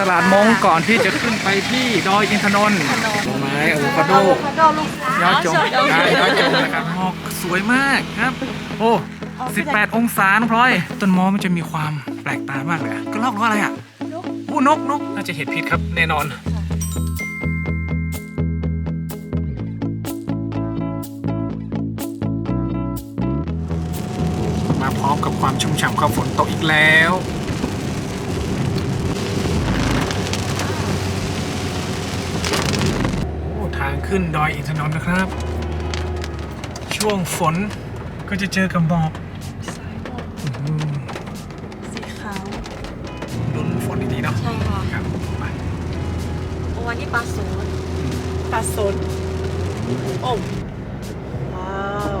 ตลาดมงก่อนที่จะขึ้นไปที่ดอยอินทนนท์ดอกไม้อะโวคาโดยอดจงใช่ยอดจงนะครับหมอกสวยมากครับ โอ้18 องศาน้องพลอย ต้นมอมันจะมีความแปลกตามากเลยอะกระรอกหรืออะไรอะโอ้นกนกน่าจะเห็ดพิษครับแน่นอนมาพร้อมกับความชุ่มฉ่ำของฝนตกอีกแล้ว โอ้ทาง ขึ้นดอยอินทนนท์นะครับ ช่วงฝนก็จะเจอกับหมอกอื้อหือสีขาว ลุ้นฝนดีๆเนาะใช่ค่ะครับไปโอ้วันนี้ปลาสูนปลาสนโอ้ว้าว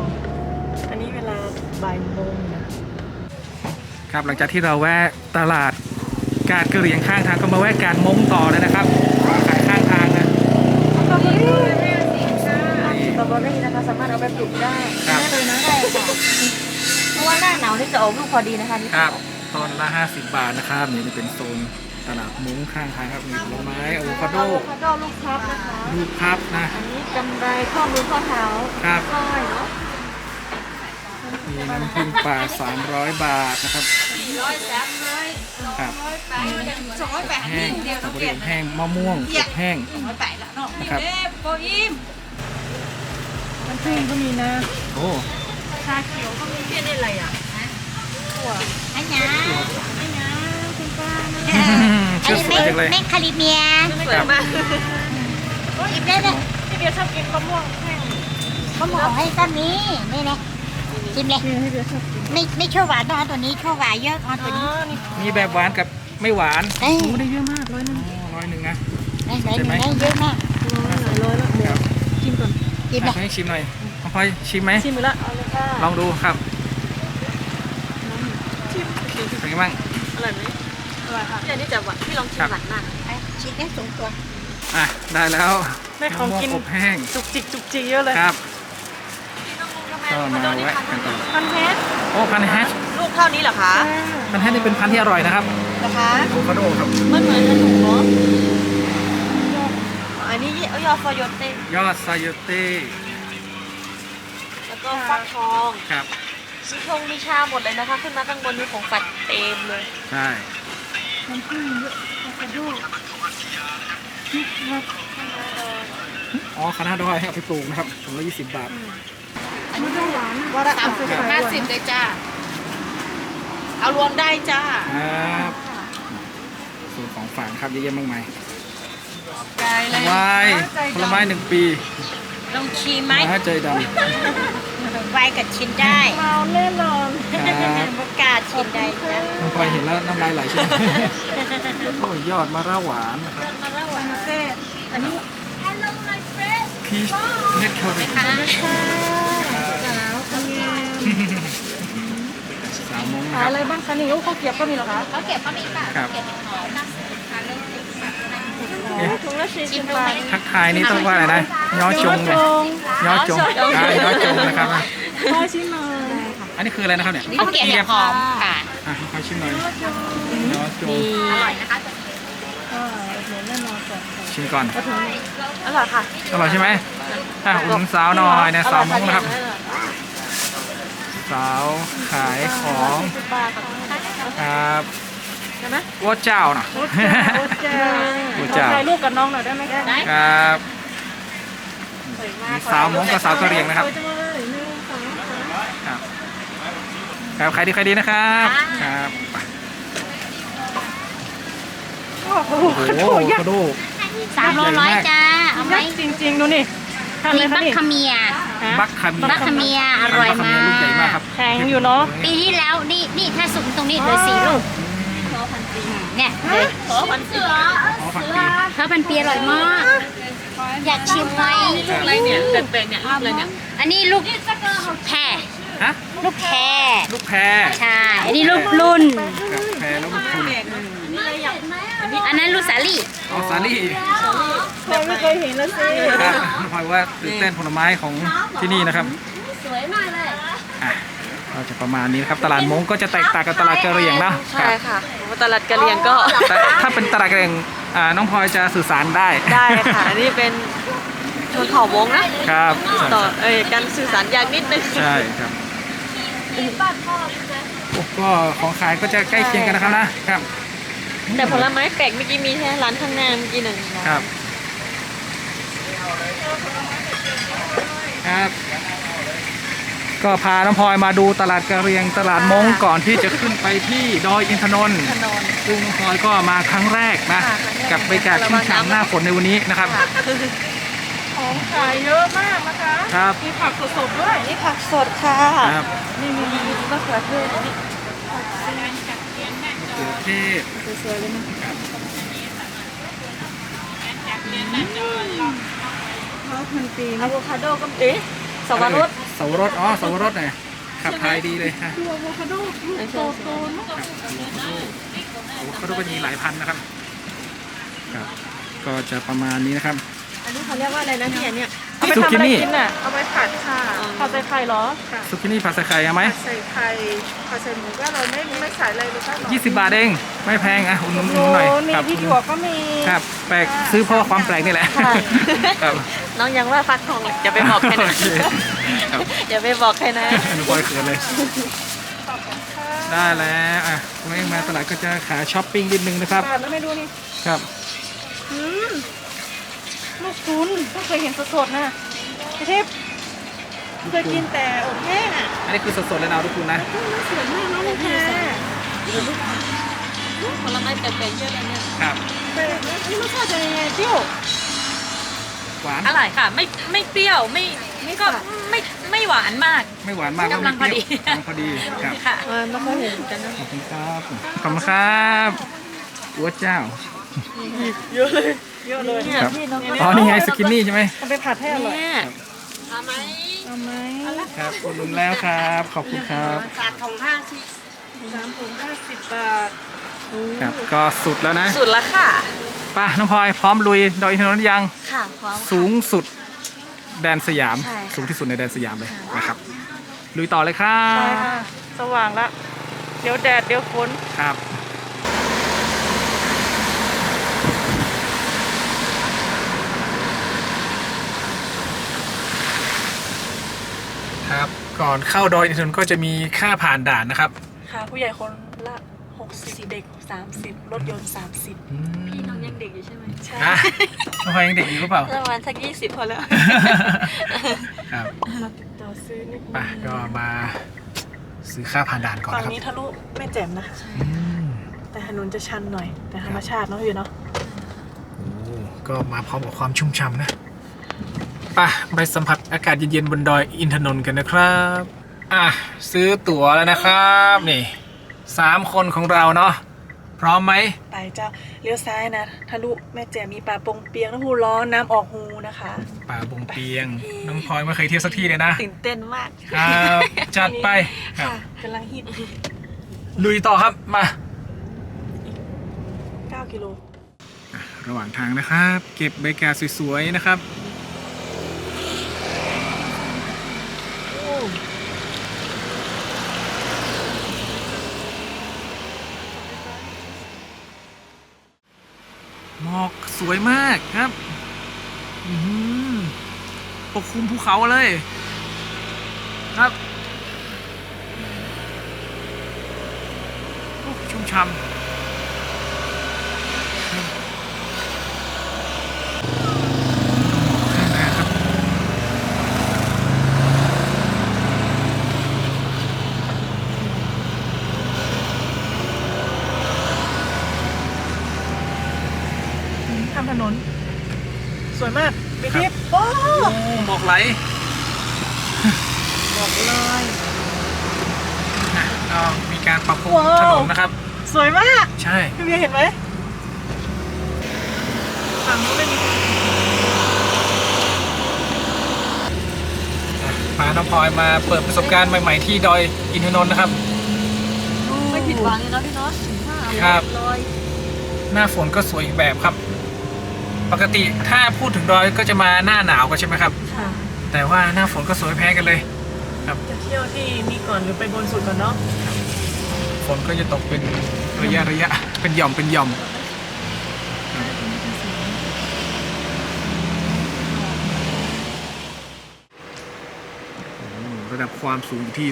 อันนี้เวลาบ่ายโมงนะครับหลังจากที่เราแวะตลาดกาดกระเหรียงข้างทางก็มาแวะกาดมงต่อเลยนะครับขายข้างทางนะ สตรอเบอรี่สตรอเบอรี่นะคะสามารถเอาไปปลูกได้ครับ ได้เลยนะได้ค่ะเพราะว่าหน้าหนาวนี่จะออกลูกพอดีนะคะนี่ครับต้นละ 50 บาทนะครับนี่จะเป็นโซนตลาดมุ้งข้างทางครับมีผลไม้อะโวคาโดอะโวคาโดลูกครับนะคะ ลูกพับนะอันนี้กำไรข้อมือข้อเท้าครับสร้อยเนาะมีน้ำผึ้งป่า 300 บาทนะครับ ร้อยสามร้อย ครับร้อยแปดสองร้อยแปดแห้นิ่งงเดียวสตรต้อองเบอเปลี่รี่ยนแห้งมะม่วงอบแห้งร้อยแปดละเนาะนี่ครับเด้โปรอิมมันพึ่งก็มีนะ โอ้ชาเขียวก็มีเพี้ยนอะไรอะถั่วอันนี้ไม่นะคุณป้านะชื่อสวยจังเลยแม่คาริเมียสวยมากหยิบได้เลยพี่เบียร์ชอบกินมะม่วงแห้งเขาบอกให้ต้นนี้นี่นะชิมเลยนี่ให้เบียร์ชอบกิน ไม่ไม่ชอบหวานต้องเอาตัวนี้ชอบหวานเยอะเอาตัวนี้นี่มีแบบหวานกับไม่หวานเอ้ยโอ้ได้เยอะมากร้อยหนึงอ๋อร้อยหนึ่งนะได้หลายหนึ่งได้เยอะมากร้อยหลายร้อยแล้วหมูครับ ชิมก่อนชิมเลยให้ชิมหน่อยน้องพลอยชิมไหมชิมไปละเอาเลยค่ะลองดูครับชิมเป็นไงบ้างอร่อยไหมอร่อยค่ะพี่อันนี้จะหวานพี่ลองชิมครับหวานมากไปชิมได้สูงตัวอะได้แล้วได้ของกินมะม่วอบแห้งจุกจิกจุกจิกเยอะเลยครับก็มาแวะกันต่อ พันแฮช โอ้พันธุ์แฮชลูกเท่านี้เหรอคะพันธุ์แฮชนี่เป็นพันธุ์ที่อร่อยนะครับนะคะโอคาโดครับมันเหมือนขนมเนาะอันนี้เอายอฟอยเต้ยอดซายเต้แล้วก็ฟักทองครับมีชงมีชาหมดเลยนะคะ ขึ้นมาข้างบนมีของฝัดเต็มเลยใช่อ๋อคณะดอยให้เอาไปปลูกนะครับถุงละยี่สิบบาท ว่าระอับห้าสิบเลยจ้า เอารวมได้จ้าครับสูตรของฝากครับเยอะแยะมากมายไกลเลยวายผลไม้หนึ่งปีลองชิมไหมมาเจยดไวกับชิมได้เมาแน่นอนำครับประกาศชิมได้นะน้องพลอยเห็นแล้วน้ำลายไหลใช่ไหมโอ้ยยอดมะระหวานนะครับมาแล้ววันเซ่อันนี้พีชเน็ตเคอร์รี่ สามโมงนะขายคอะไรรับบ้างคะนี่โอ้ข้าวเกรี๊ยวก็มีเหรอคะเขาเก็บก็มีค่ะครับ เก็บหอมนะเอ๊ะถุงละสี่สิบบาททักทายนี่ต้องว่าอะไรนะยอจงเลยยอจงอ่ายอจงนะครับอะพ่อชิมหน่อยอันนี้คืออะไรนะครับเนี่ยเขาเก็บเห็ดหอมค่ะอะคอยชิมหน่อยยอจงอร่อยนะคะอ่าเหมือนแน่นอนก่อนชิมก่อนก็ถึงอร่อยค่ะอร่อยใช่ไหมอะอุ่นสาวหน่อยเนี่ยสาวมงนะครับ สาวขายของสิบบาทครับใช่ไหมวัวเจ้าน่ะโอ้เจ้าโอ้ขอเจ้าถ่ายรูปกับน้องหน่อยได้ไหมคะครับสวยมากมีสาวมงกับสาวกะเหรี่ยงนะครับสวยจังเลยหนึ่งสองสามครับครับใครดีใครดีนะครับครับโอ้โหโอ้กระโหโดดยักกษ์ระดูกสามโลร้อยจ้าเอาไหมจริงๆดูนี่ทานมีเลยคะบัคนี่คาเมีย ฮะบัคคาเมียบัคคาเมียอร่อยบัคคมาเลูกใหญ่มากกครับแข็งอยู่เนาะปีที่แล้วนี่นี่ถ้าสุ่มตรงนี้เหลือสี่ลูกเนี่ยเลยอ๋อพันปีข้าวพันปีอร่อยมาก อยากชิมไหมอะไรเนี่ยเป็นๆเนี่ยอะไรเนี่ยอันนี้ลูกแพรฮะลูกแพรลูกแพรใช่อันนี้ลูกรุ่น ครับแพรแล้วลูกคุณ อันนั้นลูกสาลี่อ๋อสาลี่เคยไม่เคยเห็นแล้วสิครับพอยว่าตื่นเต้นผลไม้ของที่นี่นะครับ สวยมากเลยอะเราก็จะประมาณนี้นะครับตลาดมงก็จะแตกต่างกับตลาดกะเหรี่ยงนะคใช่รับค่ะตลาดกะเหรี่ยงก็แต่ถ้าเป็นตลาดกะเหรี่ยงอ่าน้องพลอยจะสื่อสารได้ได้ค่ะอันนี่เป็นชนเผ่ามงนะครับต่อเอ้ยการสื่อสารยากนิดนึงใช่ครับโอ้ก็ของขายก็จะใกล้เคียงกันนะครับนะครับ แต่ผลไม้แปลกเมื่อกี้มีแค่ร้านข้างหน้าเมื่อกี้หนึ่งร้านครับ ครับ ก็พาน้องพลอยมาดูตลาดกะเหรียงตลาดมงก่อนที่จะขึ้นไปที่ดอยอินทนนท์ถนนซึ่งน้องพลอยก็มาครั้งแรกนะค่ะครั้งแรก กับบรรยากาศชุ่มฉ่ำหน้าฝนในวันนี้นะครับของขายเยอะมากนะคะ ครับ มีผักสดๆด้วย นี่ผักสดค่ะ ครับ นี่มีมีมะเขือเทศอันนี้มะเขือเทศสวยๆเลยนะครับข้าวพันปีอะโวคาโดก็เอ๊ะสับปะรดสับปะรดอ๋อสับปะรดหน่อยขับถ่ายดีเลยฮะอะโวคาโดลูกโตๆเนอะครับโอ้โหเขาก็มีหลายพันนะครับครับ ก็จะประมาณนี้นะครับ อันนี้เขาเรียกว่าอะไรนะเนี่ยเนี่ย ซุกินี่เอาไปผัดค่ะผัดใส่ไข่เหรอซุกินี่ผัดใส่ไข่เอาไหมใส่ไข่ผัดใส่หมูก็เราไม่ไม่ใส่อะไรเลยก็หรอกยี่สิบบาทเอง ไม่แพงอะอุ่นนุ่นโอ้หน่อยมีครับพริกหยวกก็มี ครับแปลกซื้อเพราะว่าความแปลกนี่แหละใช่ ครับน้องยังว่าฟักทองอย่าไปบอกใครนะ โอเคครับอย่าไปบอกใครนะ หนูบอยเขินเลยได้แล้วอะคุณเองมาตลาดก็จะขาช้อปปิ้งนิดนึงนะครับผัดแล้วไม่ดูนี่ ครับ อืม ลูกคุณเพิ่งเคยเห็นสดๆนะพี่ทิพย์เคยกินแต่อบแห้งอะอันนี้คือสดๆเลยนะทุกคนนะสวยมากน้องลูกแพรผลไม้แปลกๆเยอะเลยเนี่ยครับแต่นี่รสชาติจะยังไงเปรี้ยวหวานอร่อยค่ะ ไม่ไม่เปรี้ยวไม่ไม่ก็ไม่ไม่หวานมาก ไม่หวานมากกำลังพอดีกำลังพอดีครับค่ะเออไม่ค่อยเห็นเหมือนกันนะขอบคุณครับขอบคุณครับอัวเจ้าเยอะเลย เยอะเลยเนี่ยครับพี่น้องก็อ๋อนี่ไงสกินนี่ใช่ไหมเอาไปผัดให้อร่อยเนี่ยทำไหมเอาไหมครับอุดหนุนแล้วครับ ขอบคุณครับสาดของห้างที่สามถุงห้าสิบบาทครับก็สุดแล้วนะ สุดละค่ะไป้าน้องพลอยพร้อมลุยดอยอินทนนท์หรือยังค่ะพร้อมสูงสุดแดนสยามใช่ค่ะสูงที่สุดในแดนสยามเลยนะครับลุยต่อเลยครัใช่บค่ะสว่างละเดี๋ยวแดดเดี๋ยวฝนครับ ก่อนเข้าดอยอินทนนท์ก็จะมีค่าผ่านด่านนะครับค่ะผู้ใหญ่คนละ60เด็ก30รถยนต์30พี่น้องยังเด็กอยู่ใช่ไหมใช่อะน้องพลอยยังเด็กอยู่หรือเปล่า ประมาณสักยี่สิบพอแล้ว ครับมาติดต่อซื้อนิดไปก็มาซื้อค่าผ่านด่านก่อนฝั่งนะครับนี้ทะลุแม่แจ่มนะคะ อืมแต่ถนนจะชันหน่อย แต่ธรรมชาติเนาะอยู่เนาะโอ้ก็มาพร้อมกับความชุ่มฉ่ำนะ ไปไปสัมผัสอากาศเย็นๆบนดอยอินทนนท์กันนะครับ อะ ซื้อตั๋วแล้วนะครับ นี่สามคนของเราเนาะพร้อมไหม ไปเจ้าเลี้ยวซ้ายนะทะลุแม่แจ่มมีป่าปงเปียงน้ำพุร้อนน้ำออกหูนะคะ ป่าบงเปียง น้องพลอยไม่เคยเที่ยวสักที่เลยนะ ตื่นเต้นมากครับจัดไปครับ ค่ะกำลังฮิตลุยต่อครับมา 9กิโลระหว่างทางนะครับ เก็บบรรยากาศสวยๆนะครับ หมอก สวยมากครับปกคลุมภูเขาเลย ครับชุ่มช่ำ ข้างหน้าครับ ข้ามถนน สวยมากไปทิพย์โอ้โอ้หมอกไหลบอกเลยอะก็มีการปรับปรุงว้าวถนนนะครับ สวยมากใช่ พี่เบียร์เห็นไหมฝั่งนู้นเป็นพาน้องพลอยมาเปิดประสบการณ์ใหม่ ๆ ที่ดอยอินทนนท์นะครับ ไม่ผิดหวังเลยเนาะพี่เน้องครับ ลอย หน้าฝนก็สวยอีกแบบครับ ปกติถ้าพูดถึงดอยก็จะมาหน้าหนาวกันใช่ไหมครับ ค่ะแต่ว่าหน้าฝนก็สวยแพ้กันเลยครับจะเที่ยวที่นี่ก่อนหรือไปบนสุดก่อนเนาะฝนก็จะตกเป็นระยะระยะ เป็นหย่อมเป็นหย่อม ระดับความสูงอยู่ที่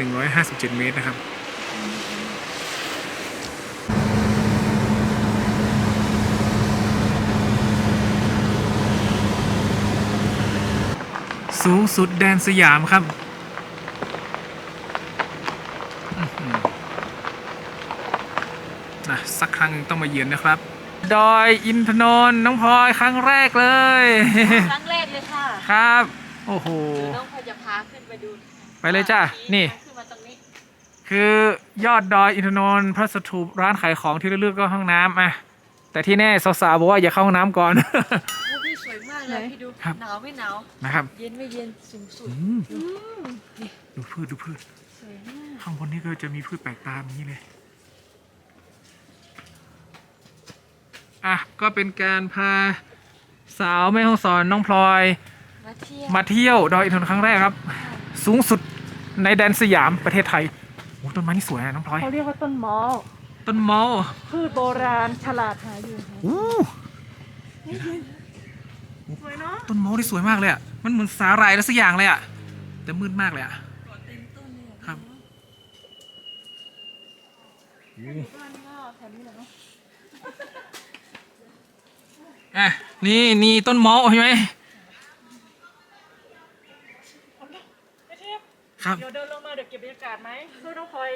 2,157 เมตรนะครับ สูงสุดแดนสยามครับอื้อหือนะ สักครั้งหนึ่งต้องมาเยือนนะครับ ดอยอินทนนท์น้องพลอยครั้งแรกเลย ครั้งแรกเลยค่ะครับ โอ้โห น้องพยจะพาขึ้นไปดูไปเลยจ้ะนี่ ขึ้นมาตรงนี้ คือยอดดอยอินทนนท์พระสถูปร้านขายของที่เลือกๆก็ห้องน้ำอะแต่ที่แน่สาวๆบอกว่าอย่าเข้าห้องน้ำก่อนโอ้พี่สวยมากเลยพี่ดูครับ หนาวไม่หนาว นะครับเย็นไม่เย็นสูงสุดอืมดูพืชดูพืชข้างบนนี้ก็จะมีพืชแปลกตาอย่างนี้เลย อะ ก็เป็นการพาสาวแม่ห้องสอนน้องพลอย มาเที่ยวมาเที่ยวดอยอินทนนท์ครั้งแรกครับ สูงสุดในแดนสยามประเทศไทยโอ้ต้นไม้นี่สวยนะน้องพลอย เขาเรียกว่าต้นมอลต้นเมาพืชโบราณฉลาดหาอยู่อู้ สวยเนาะต้นเมาที่สวยมากเลยอะ มันเหมือนสาหร่ายแล้วสักอย่างเลยอะ แต่มืดมากเลยอะครับอะนี่นี่ต้นเมาใช่ไหมครับเดี๋ยวเดินลงมาเดี๋ยวเก็บบรรยากาศไหมคือน้องพลอย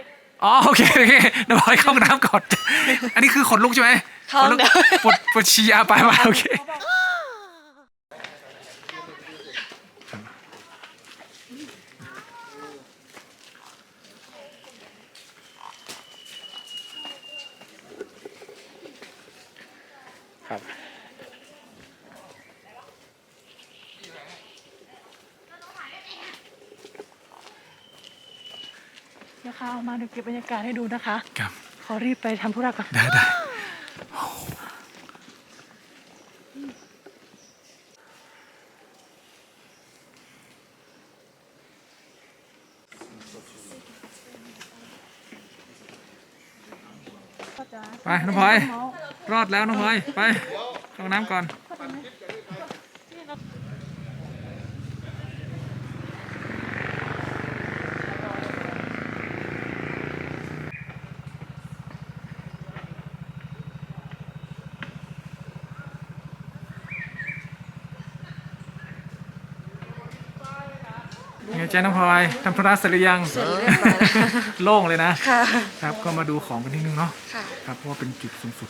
อ๋อโอเคโอเคเดี๋ยวพอยเข้าห้องน้ำก่อน อันนี้คือขนลุกใช่ไหมเข้าขนลุกเดี๋ยวปวดปวดชีอาไปมาโอเคครับ เอามาเดี๋ยวเก็บบรรยากาศให้ดูนะคะ ครับ ขอรีบไปทำธุระก่อน ได้ได้ไปน้องพลอยรอดแล้วน้องพลอยไปเข้าห้องน้ำก่อน ไงจ๊ะน้องพลอยทำธุระเสร็จหรือยังโล่งเลยนะ ค่ะ ครับ ก็มาดูของกันนิดนึงเนาะ ค่ะ ครับ เพราะว่าเป็นจุดสูงสุด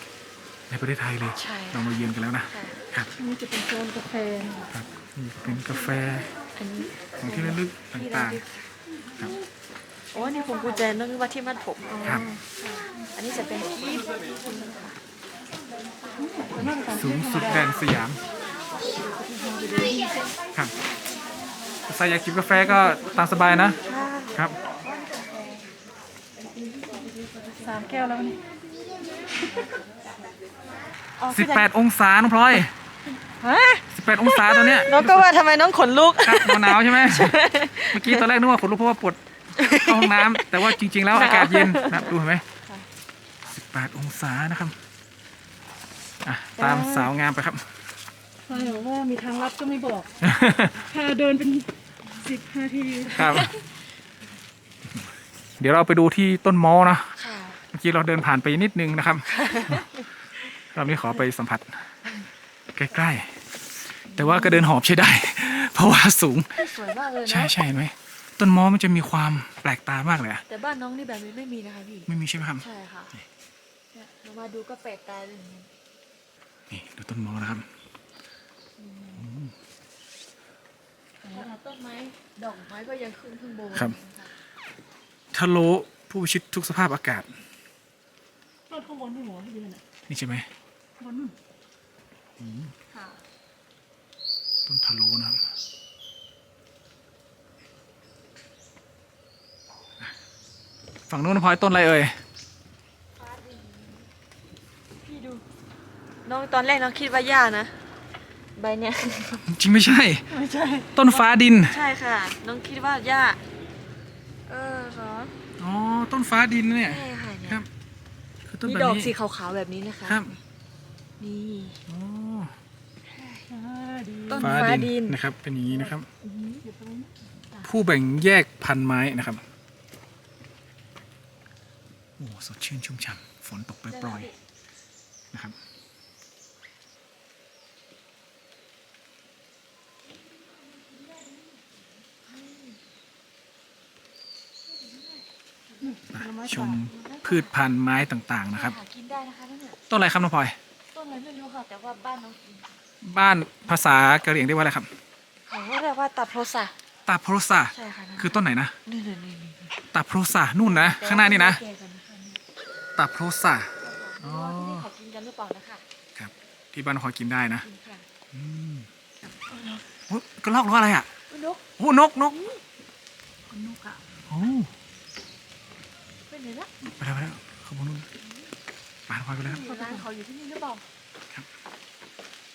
ในประเทศไทยเลย ใช่ เรามาเยือนกันแล้วนะ ค่ะ ครับ นี่จะเป็นโซนกาแฟครับนี่เป็นกาแฟอันนี้ของที่ระลึกต่างโอ้นี่ผมกุญแจนึกว่าที่มัดผมๆครับ อันนี้จะเป็นที่สูงสุดแดนสยาม ครับ ใครอยากกินกาแฟก็ตามสบายนะ ครับ สามแก้วแล้วนี่18 องศาน้องพลอย ฮะ18 องศาตัวเนี้ยน้องก็ว่าทำไมน้องขนลุก ครับหนาวๆใช่ไหมเมื่อกี้ตอนแรกนึกว่าขนลุกเพราะว่าปวดเข้าห้องน้ำแต่ว่าจริง ๆ แล้วอากาศเย็นนะครับดูเห็นไหม18 องศานะครับอะตามสาวงามไปครับ ใช่บอกว่ามีทางลัดก็ไม่บอก พาเดินเป็น สิบนาทีครับ เดี๋ยวเราไปดูที่ต้นมอนะค่ะเมื่อกี้เราเดินผ่านไปนิดนึงนะครับรอบนี้ขอไปสัมผัส ใกล้ๆ แต่ว่าก็เดินหอบใช้ได้ เพราะว่าสูง สวยมากเลยใช่นะใช่เห็นไหม ต้นมอมันจะมีความแปลกตามากเลยอะแต่บ้านน้องนี่แบบนี้ไม่มีนะคะพี่ไม่มีใช่ไหมครับ ใช่ค่ะเนี่ยเรามาดูก็แปลกตาเลยเหมือนกัน นี่ดูต้นมอนะครับ ขนาดต้นไม้ดอกไม้ก็ยังขึ้นข้างบนครับะทะโลผู้พิชิตทุกสภาพอากาศรถข้างบนที่หัวที่ยืนอะนี่ใช่ไหมบนค่ะต้นทะโลนะครับฝั่งนู้นนะพลอยต้นอะไรเอ่ย พี่ดู น้องตอนแรกน้องคิดว่าหญ้านะ ใบเนี้ยจริงไม่ใช่ ไม่ใช่ ต้นฟ้าดิน ใช่ค่ะ น้องคิดว่าหญ้า เออเหรออ๋อ ต้นฟ้าดินเนี่ย ใช่ค่ะเนี่ครัยบ คือต้นมีแบบดอกนี้ สีขาวๆแบบนี้นะคะ ครับ นี่ อ๋อต้นฟ้าฟ้าดิดินน นะครับ เป็นอย่างนี้นะครับ ผู้แบ่งแยกพันธุ์ไม้นะครับ โอ้สดชื่นชุ่มฉ่ำฝนตกปล่อยๆนะครับ ชมพืชพันธุ์ไม้ต่างๆนะครับ หากินได้นะคะนั่นเนี่ยต้นอะไรครับน้องพลอย ต้นอะไรไม่รู้ค่ะ แต่ว่าบ้านน้องกินบ้านภาษากะเหรี่ยงเรียกว่าอะไรครับ เขาเรียกว่าตับโพสะตาโพรซาใช่ค่ะนั่นคือต้นไหนนะ นี่นี่นี่นี่ตาโพรซานู่นนะ ข้างหน้านี่นะแก่กันนะคะนี่ตาโพรซา อ๋อที่นี่เขากินกันหรือเปล่านะคะครับ ที่บ้านน้องพลอยกินได้นะกินค่ะอืมโอ้ยกระรอกหรือว่าอะไรอะอุ๊ยนกโอ้นกนก นกอะโอ้ เป็นไงละไปแล้วไปแล้วขบวนนู้นไปน้องพลอยไปเลยครับร้านเขาอยู่ที่นี่หรือเปล่า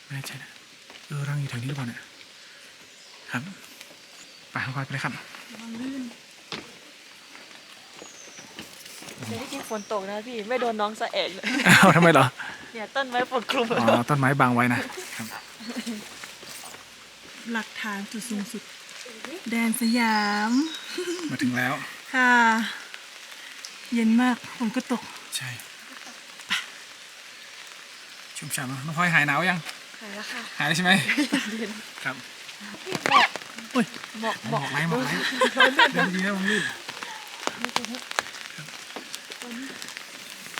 ไม่แน่ใจนะเออรังอยู่แถวนี้หรือเปล่าเนี่ยครับไปน้องพลอยไปเลยครับเดี๋ยวได้กินฝนตกนะพี่ไม่โดนน้องสะเอกเลยอ้าวทำไมเหรอเนี่ยต้นไม้ปกคลุมอ๋อต้นไม้บังไว้นะครับหลักฐานจุดสูงสุด แดนสยาม มาถึงแล้ว ค่ะ เย็นมากฝนก็ตก ใช่ไปชุ่มฉ่ำนะน้องพลอยหายหนาวยัง หายแล้วค่ะ หายแล้วใช่ไหมครับเหมาะบเหอมาะกไรบอกไรเดินดีนะผมลื่น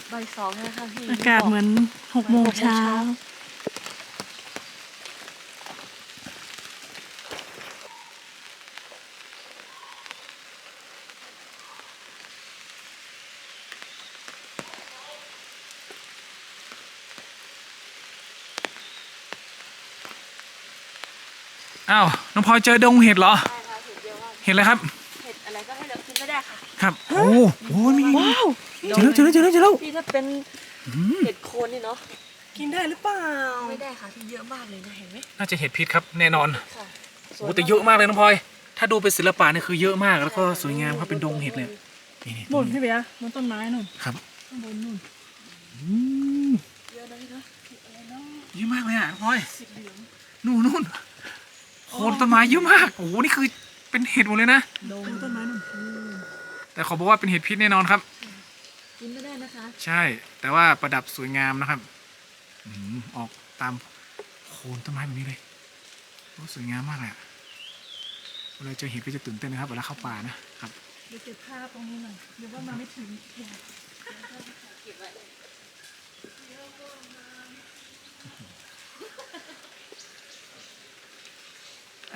ใบายสองนะคะพี่อากาศเหมือนหกโมงเช้า อ้าวน้องพลอยเจอดงเห็ดเหรอใช่ค่ะเห็ดเยอะมากเห็ดอะไรครับ เห็ดอะไรก็ให้เรากินไม่ได้ค่ะครับ โอ้โหมีว้าวเจอแล้วเจอแล้วเจอแล้วเจอแล้วพี่ถ้าเป็นอืมเห็ดโคนนี่เนาะกินได้หรือเปล่าไม่ได้ค่ะพี่เยอะมากเลยนะเห็นไหมน่าจะเห็ดพิษครับแน่นอนค่ะโอ้แต่เยอะมากเลยน้องพลอย ถ้าดูเป็นศิลปะเนี่ยคือเยอะมากแล้วก็สวยงามครับเป็นดงเห็ดเลยนี่นี่นู่นพี่เบียร์บนต้นไม้นู่นครับข้างบนนู่นอืมเยอะนะพี่เนาะเยอะมากเลยอะน้องพลอยนู่นนู่นโคน ต้นไม้เยอะมากโอ้โหนี่คือเป็นเห็ดหมดเลยนะข้างต้นไม้นู่นแต่ขอบอกว่าเป็นเห็ดพิษแน่นอนครับ กินไม่ได้นะคะ ใช่ แต่ว่าประดับสวยงามนะครับอืมออกตามโคนต้นไม้แบบนี้เลยโอ้สวยงามมากเลยอะเวลาเจอเห็ดก็จะตื่นเต้นนะครับเวลาเข้าป่านะครับ เดี๋ยวเก็บภาพตรงนี้หน่อยเดี๋ยวว่ามาไม่ถึง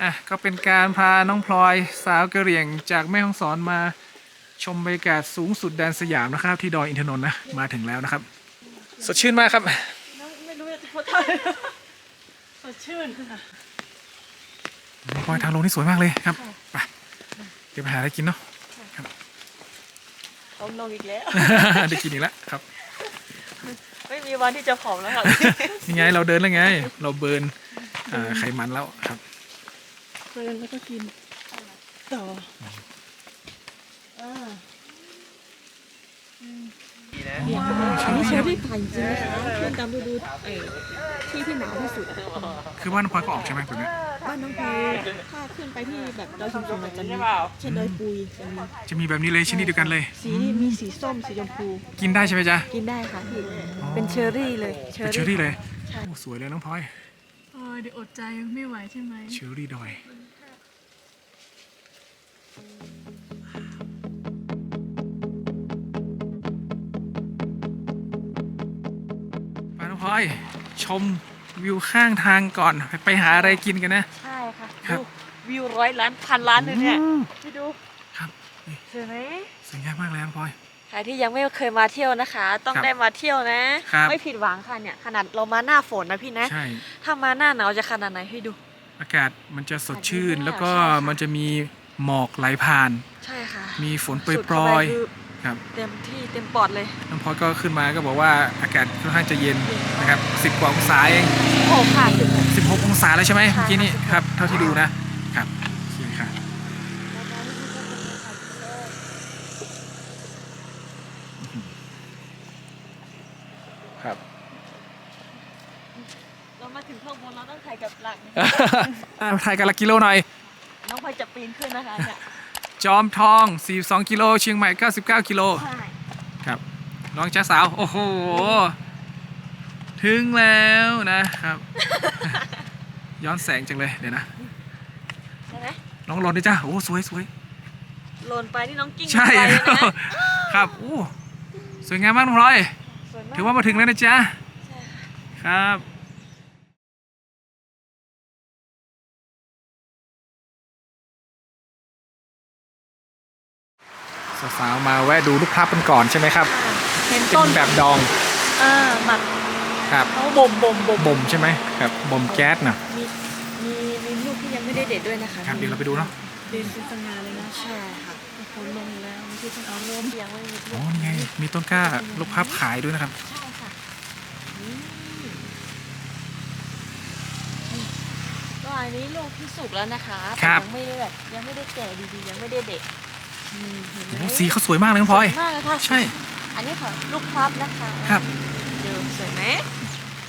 อะก็เป็นการพาน้องพลอยสาวกะเหรี่ยงจากแม่ฮ่องสอนมาชมบรรยากาศสูงสุดแดนสยามนะครับ ที่ดอยอินทนนท์นะมาถึงแล้วนะครับ สดชื่นมากครับ ไม่รู้จะพูดอะไรสดชื่นค่ะน้องพลอยทางลงนี่สวยมากเลยครับไปเดี๋ยวไปหาอะไรกินเนาะเอาลงอีกแล้ว ได้กินอีกแล้วครับ ไม่มีวันที่จะผอมแล้วค่ะยังไงเราเดินแล้วไง เราเบิร์นอ่าไขมันแล้วครับ เพลินแล้วก็กิน ต่ออ่าอันนี้เชอรี่ไผ่จริงๆนะคะขึ้นตามฤดูเอ่อที่ที่หนาวที่สุดอะคือว่าน้องพลอยก็ออกใช่ไหมแบบนี้บ้านน้องพีถ้าขึ้นไปที่แบบดอยชุมชนอาจจะมีเช่นดอยปุยจะมีจะมีแบบนี้เลยชนิดเดียวกันเลย สีนี่มีสีส้มสีชมพูกินได้ใช่ไหมจ๊ะกินได้ค่ะพี่เป็นเชอร์รี่เลยเป็นเชอร์รี่เลยโอ้สวยเลยน้องพลอย โอ้ยเดี๋ยวอดใจไม่ไหวใช่ไหม เชอร์รี่ดอย ไปน้องพลอย ชมวิวข้างทางก่อนไปไปหาอะไรกินกันนะ ใช่ค่ะครับ ดูวิวร้อยล้านพันล้านเลยเนี่ยพี่ดูครับนี่สวยไหมสวยงามมากเลยน้องพลอย ใครที่ยังไม่เคยมาเที่ยวนะคะ ต้องครับได้มาเที่ยวนะ ครับ ไม่ผิดหวังค่ะเนี่ยขนาดเรามาหน้าฝนนะพี่นะ ใช่ ถ้ามาหน้าหนาวจะขนาดไหนให้ดู อากาศมันจะสดชื่นใช่แล้วก็ใช่ค่ะ มันจะมีหมอกไหลผ่าน ใช่ค่ะมีฝนโปสุดรเข้ายไปๆคือ ครับเต็มที่เต็มปอดเลยน้องพลอยก็ขึ้นมาก็บอกว่าอากาศค่อนข้างจะเย็นนะครับสิบกว่าองศาเองโอ้ค่ะถึงสิบหกองศาแล้วใช่ไหมค่ะเมื่อกี้นี่ครับเท่าที่ดูนะครับโอเคค่ะครับ เรามาถึงข้างบนเราต้องถ่ายกับหลังอ่าถ่ายกันละกิโลหน่อย น้องพลอยจะปีนขึ้นนะคะเนี่ย จอมทอง 42 กิโล เชียงใหม่ 99 กิโล ใช่ครับ น้องจ้าสาว โอ้โห ถึงแล้วนะครับ ย้อนแสงจังเลย เดี๋ยวนะ ใช่ไหมน้องหลนด้วยจ้าโอ้สวยสวย หล่นไปนี่น้องกิ้งใช่ ไปเลยนะ ครับโอ้สวยงามมากน้องพลอยสวยมากถือว่ามาถึงแล้วนะจ๊ะ ใช่ค่ะครับ สาวๆมาแวะดูลูกพลับกันก่อนใช่ไหมครับเห็นเป็ต้นนแบบดองอ่าหมักครับเขาบ่มบ่มบ่มบ่มใช่ไหมครับบ่มแก๊สนะมีมีมีลูกที่ยังไม่ได้เด็ดด้วยนะคะครับเดี๋ยวเราไปดูเนาะเด็ดเป็นสง่าเลยนะใช่ค่ะโอ้โหลงแล้วไม่ใช่ต้องเอาร่มยังไม่มีอ๋อนี่ไงมีต้นกล้าลูกพลับขายด้วยนะครับใช่ค่ะอืมก็อันนี้ลูกที่สุกแล้วนะคะครับแต่ยังไม่ได้แบบยังไม่ได้แก่ดีๆยังไม่ได้เด็ ดอืมเห็นไหมโอ้สีเขาสวยมากเลยน้องพลอยสวมากเลยค่ะใช่ อันนี้ค่ะลูกพลับนะคะครับเดี๋ยวสวยไหม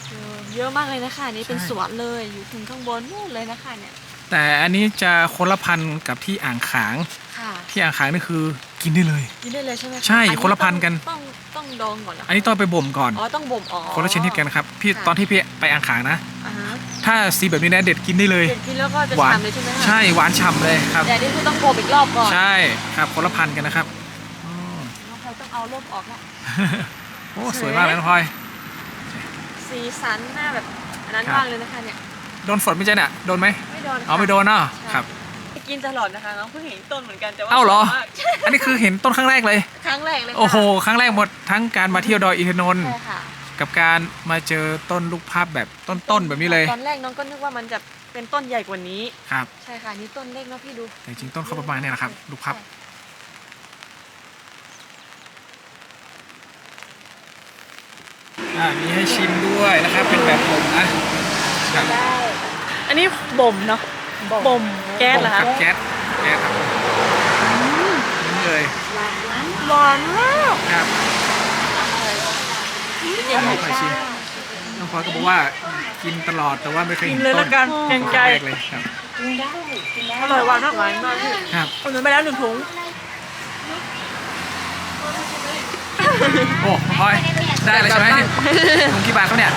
เออเยอะมากเลยนะคะอันนี้เป็นใช่ สวนเลยอยู่ถึงข้างบนนู่นเลยนะคะเนี่ยแต่อันนี้จะคนละพันธุ์กับที่อ่างขาง ค่ะที่อ่างขางนี่คือกินได้เลย กินได้เลยใช่ไหมใช่อัคนละพันธุ์กัน ต้องต้องดองก่อนเหรออันนี้ต้องไปบ่มก่อน อ๋อต้องบ่มอ๋อ คนละชนิดกันครับ พี่ค่ะ ตอนที่พี่ไปอ่างขางนะ อ่าฮะ ถ้าสีแบบนี้นะเด็ดกินได้เลย เด็ดกินแล้วก็จะหวาน ฉ่ำเลยใช่ไหมคะใช่หวานฉ่ำเลยครับ แต่อันนี่คือต้องบ่มอีกรอบก่อนใช่ครับคนละพันธุ์กันนะครับอ๋อน้องพลอยต้องเอาร่มออกละ โอ้สวยมากเลยน้องพลอย สีสันหน้าแบบอันนั้นครับมากเลยนะคะเนี่ย โดนฝนไม่ใช่เนี่ยโดนไหมไม่โดนอ๋อไม่โดนเนาะครับ กินตลอดนะคะน้องเพิ่งเห็นต้นเหมือนกันแต่ว่าเอ้าเหรอ สวยมากอันนี้คือเห็นต้นครั้งแรกเลย ครั้งแรกเลยค่ะโอ้โหครั้งแรกหมดทั้งการมาเที่ยวดอยอินทนนท์ ใช่ค่ะ กับการมาเจอต้นลูกภาพแบบต้นๆแบบนี้เลยตอนแรกน้องก็นึกว่ามันจะเป็นต้นใหญ่กว่านี้ครับ ใช่ค่ะนี่ต้นเล็กเนาะพี่ดูแต่จริงๆต้นเขาประมาณเนี้นะครับลูกพับอ่ามีให้ชิมด้วยนะครับเป็นแบบผมนะครับอันนี้บ่มเนาะบ่มแก๊สเหรอคคะรับแก๊สแก๊สครับนี่เลยหวานมากครับ เป็นยังไงน้องพลอยชิมน้องพลอยก็บอกว่ากินตลอดแต่ว่าไม่เคยกิเห็นนเลยต้ละนกันเกรงใจครั้งแรกเลยครับ อร่อยหวานมากหวานมากพี่ครับ เอาเงินไปแล้วหนึ่งถุงโอ้พลอยได้เลยใช่ไหมถุงกี่บาทเขาเนี่ย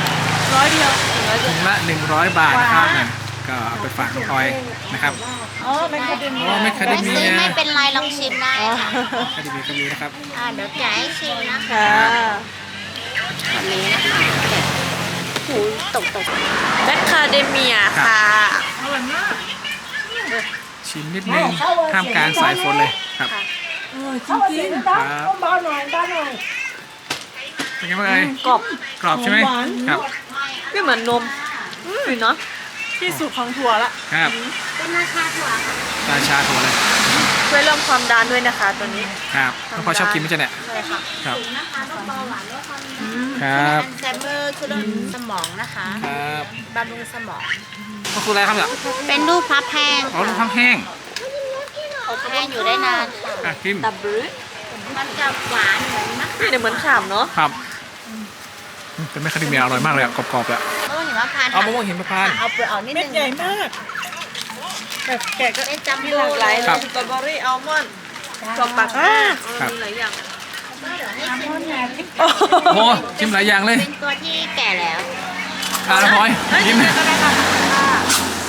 ร้อยเดียวร้อยเดีถุยวงละ100 บาทนะครับเนี่ยก็เอาไปฝากน้องพลอยนะครับอ๋อแมคคาเดเมีอ๋ยอไม่คาเดไม่เมีซื้อยไม่เป็นไรลองชิมได้ค่ะคาเดเมียก็มีนะครับ อ่าเดี๋ยวแกะให้ชิมนะคะ ค่ะ แบบนี้นะคะเด็ดหูตกตกแมคคาเดเมียค่ะชิมนิดนึงท่ามกลางสายฝนเลยครับค่ะครับเป็นไงบ้างเอ่ยกรอบกรอบใช่ไหมครับไม่เหมือนนมอืมเนาะที่สุดของถั่วละครับเป็นราคาถั่วค่ะราชาถั่วเลย ช่วยเรื่องความดันด้วยนะคะตัวนี้ ครับน้องพลอยชอบกินไหมจ๊ะเนี่ย ใช่ค่ะครับ นะคะลดเบาหวานลดความดันครับอัลไซเมอร์คือเรื่องสมองนะคะครับบำรุงสมองก็คืออะไรครับเนี่ยเป็นรูปพับแห้งอ๋อลูกพังแห้งอบแห้งอยู่ได้นานค่ะอะกินดับเบิลมันจะหวานเหมือนมะนี่เดี๋ยวเหมือนขามเนาะครับอืมเป็นแม่คาเดเมียอร่อยมากเลยอะกรอบๆเลยอะมะม่วงหิมพานต์เอาค่ะมะม่วงหิมพานต์เอาเปลือกออกนิดเม็นึดงใหญ่มาก แบบแกะก็เป็นจัมมีโบ้หลากหลายเลเลยยสตรอเบอรี่อัลมอนด์กรอบปากอ่าครับ มีหลายอย่างโอ้โหชิมหลายอย่างเลยเป็นตัวที่แก่แล้วอะน้องพลอยเอ้ยชิมก็ได้ค่ะชิมได้ชิมได้ไม่ซื้อ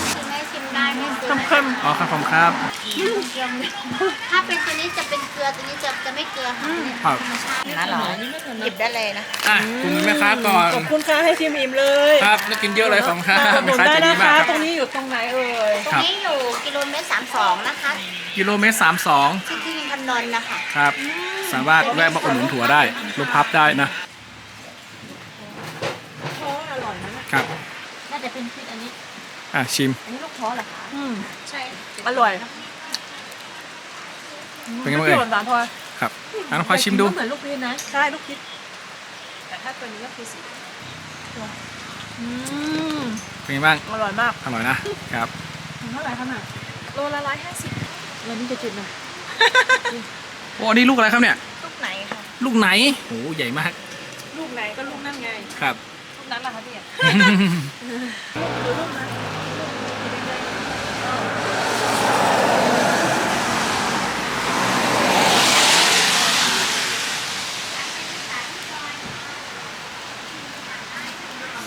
เค็มอ๋อครับผมครับ ถ้าเป็นตัวนี้จะเป็นเกลือตัวนี้จะจะไม่เกลือค่ะครับนะหรอหยิบได้เลยนะอะกลุ่มแม่ค้าก่อนขอบคุณค่ะให้ชิมอิ่มเลยครับน่ากินเยอะเลยของค้ามาอุดหแม่นุนค้าได้ใจดีนะมากคะครับตรงนี้อยู่ตรงไหนเอ่ย ตรงนี้อยู่กิโลเมตรสามสองนะคะกิโลเมตรสามสองที่ที่พันนนท์นะคะครับ สามารถแวะมาอุดหนุนถั่วได้รูปพับได้นะท้ออร่อยนะครับ น่าจะเป็นพิษอันนี้ อะชิม อันนี้ลูกท้อเหรอคะอืม ใช่อร่อย เป็นไงบ้างเปรี้เอ่ยวยหวานๆพอครับอะน้องพลอยชิมดูเหมือนลูกพีชนะ ใช่ลูกคิดแต่ถ้าตัวนี้ก็คือสีอืม เป็นไงบ้างอร่อยมากอร่อยนะครับเท่าไหร่คะน่ะโลละร้อยห้าสิบแล้วนี่จะจืดหน่อยโอ้อันนี้ลูกอะไรครับเนี่ย ลูกไหนคะลูกไหนโอ้ใหญ่มากลูกไหนก็ลูกนั่นไง ครับ ลูกนั้นล่ะคะพี่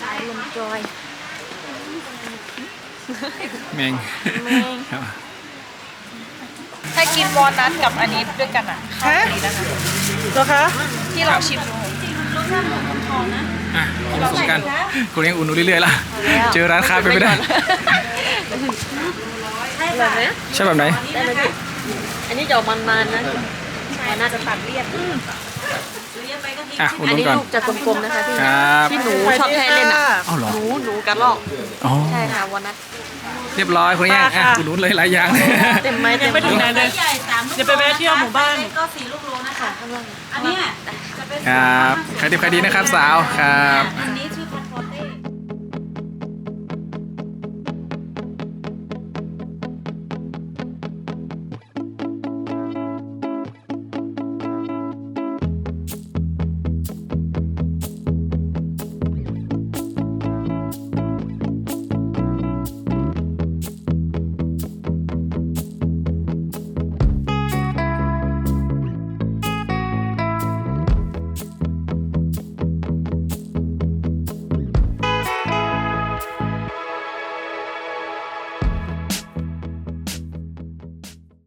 สายลม จอย แมงแมง ครับถ้ากินวอลนัทกับอันนี้ด้วยกันอะเข้ากันดีนะคะเหรอคะที่เราชิมดูอะผสมกันคุณยังอุ่นดูเรื่อยๆล่ะเจอร้านค้าไปนไม่ได้แบบนี้ใช่แบบไหนได้ไหมพี่อันนี้จะออกมันๆนะมันน่าจะตัดเลี่ยน อะอุ่นอันนนี้ก่อน ลูกจะกลมๆนะคะพี่ครับที่หนูชอบใช้เล่นอะอ้าวเหรอ หนูหนูกระรอกอ๋อ ใช่ค่ะวันนั้นเรียบร้อยคุณยังอะอุ่นนุ่นเลยหลายอย่างเต็มไม้เต็มไม่ถึงไหนเลยเดี๋ยวไปแวะเที่ยวหมู่บ้านก็สี่ลูกโลนะคะข้างล่างอันเนี้ยครับใครดีใครดีนะครับสาวครับ อันนี้ถ